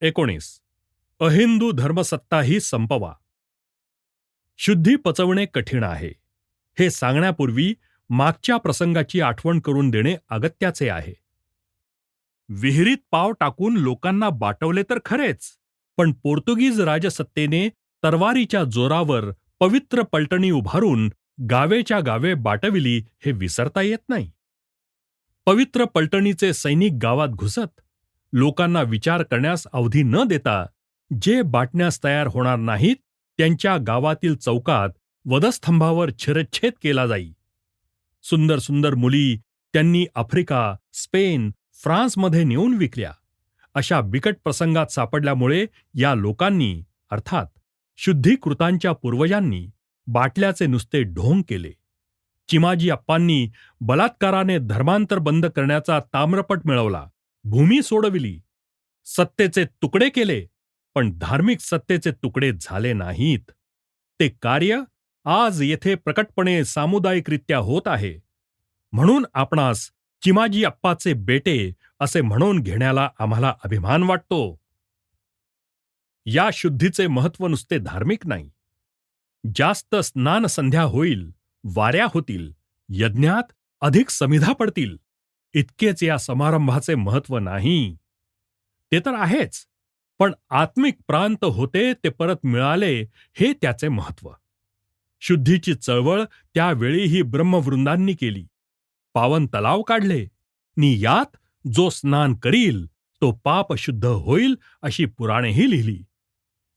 एकोणीस. अहिंदू धर्मसत्ताही संपवा. शुद्धी पचवणे कठीण आहे. हे सांगण्यापूर्वी मागच्या प्रसंगाची आठवण करून देणे अगत्याचे आहे. विहिरीत पाव टाकून लोकांना बाटवले तर खरेच पण पोर्तुगीज राजसत्तेने तरवारीच्या जोरावर पवित्र पलटणी उभारून गावेच्या गावे बाटविली हे विसरता येत नाही. पवित्र पलटणीचे सैनिक गावात घुसत लोकांना विचार करण्यास अवधी न देता जे बाटण्यास तयार होणार नाहीत त्यांच्या गावातील चौकात वधस्तंभावर छिरच्छेद केला जाई. सुंदर सुंदर मुली त्यांनी आफ्रिका स्पेन फ्रान्समध्ये नेऊन विकल्या. अशा बिकट प्रसंगात सापडल्यामुळे या लोकांनी अर्थात शुद्धीकृतांच्या पूर्वजांनी बाटल्याचे नुसते ढोंग केले. चिमाजी अप्पांनी बलात्काराने धर्मांतर बंद करण्याचा ताम्रपट मिळवला. भूमी सोडविली. सत्तेचे तुकडे केले पण धार्मिक सत्तेचे तुकडे झाले नाहीत. ते कार्य आज येथे प्रकटपणे सामुदायिकरित्या होत आहे. म्हणून आपणास चिमाजी अप्पाचे बेटे असे म्हणून घेण्याला आम्हाला अभिमान वाटतो. या शुद्धीचे महत्त्व नुसते धार्मिक नाही. जास्त स्नान संध्या होईल वाऱ्या होतील यज्ञात अधिक समिधा पडतील. इतकेच या समारंभाचे महत्त्व नाही. ते तर आहेच पण आत्मिक प्रांत होते ते परत मिळाले हे त्याचे महत्त्व शुद्धीची चळवळ त्यावेळीही ब्रह्मवृंदांनी केली. पावन तलाव काढले. नि यात जो स्नान करील तो पाप शुद्ध होईल अशी पुराणेही लिहिली.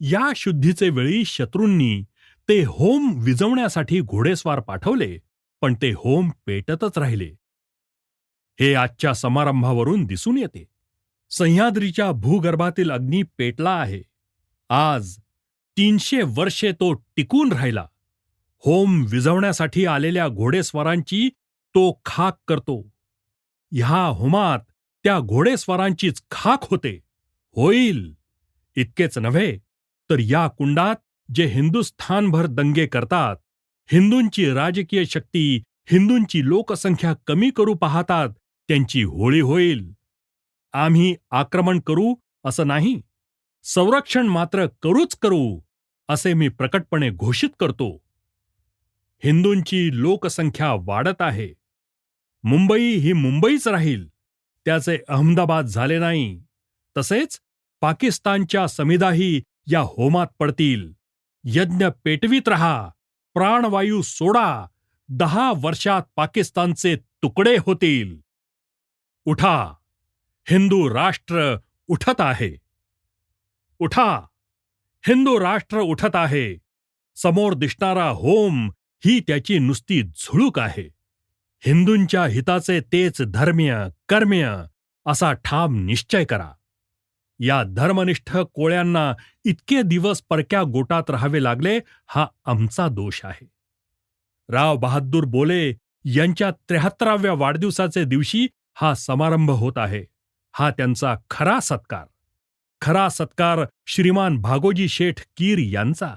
या शुद्धीचे वेळी शत्रूंनी ते होम विजवण्यासाठी घोडेस्वार पाठवले पण ते होम पेटतच राहिले. हे आजच्या समारंभावरून दिसून येते. सह्याद्रीच्या भूगर्भातील अग्नी पेटला आहे. आज तीनशे वर्षे तो टिकून राहिला. होम विझवण्यासाठी आलेल्या घोडेस्वारांची तो खाक करतो. ह्या होमात त्या घोडेस्वारांचीच खाक होते. होईल. इतकेच नव्हे तर या कुंडात जे हिंदुस्थानभर दंगे करतात हिंदूंची राजकीय शक्ती हिंदूंची लोकसंख्या कमी करू पाहतात त्यांची होळी होईल. आम्ही आक्रमण करू असं नाही. संरक्षण मात्र करूच करू असे मी प्रकटपणे घोषित करतो. हिंदूंची लोकसंख्या वाढत आहे. मुंबई ही मुंबईच राहील त्याचे अहमदाबाद झाले नाही. तसेच पाकिस्तानच्या समिधाही या होमात पडतील. यज्ञ पेटवीत रहा प्राणवायू सोडा दहा वर्षात पाकिस्तानचे तुकडे होतील. उठा. हिंदू राष्ट्र उठत आहे. उठा. हिंदू राष्ट्र उठत आहे. समोर दिसणारा होम ही त्याची नुसती झुळूक आहे. हिंदूंच्या हिताचे तेच धर्म्य कर्म्य असा ठाम निश्चय करा. या धर्मनिष्ठ कोळ्यांना इतके दिवस परक्या गोटात राहावे लागले हा आमचा दोष आहे. राव बहादूर बोले यांच्या त्र्याहत्तराव्या वाढदिवसाचे दिवशी हा समारंभ होत आहे. हा त्यांचा खरा सत्कार. खरा सत्कार श्रीमान भागोजी शेठ कीर यांचा.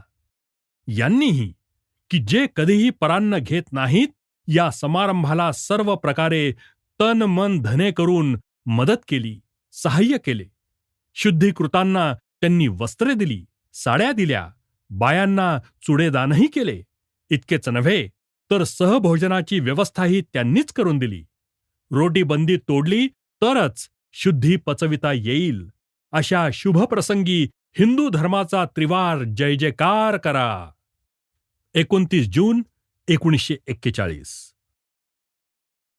यांनीही की जे कधीही परान्न घेत नाहीत या समारंभाला सर्व प्रकारे तन मन धने करून मदत केली सहाय्य केले. शुद्धीकृतांना त्यांनी वस्त्रे दिली साड्या दिल्या बायांना चुडेदानही केले. इतकेच नव्हे तर सहभोजनाची व्यवस्थाही त्यांनीच करून दिली. रोटीबंदी तोडली तरच शुद्धी पचविता येईल. अशा शुभप्रसंगी हिंदू धर्माचा त्रिवार जय जयकार करा. एकोणतीस जून एकोणीसशे एक्केचाळीस.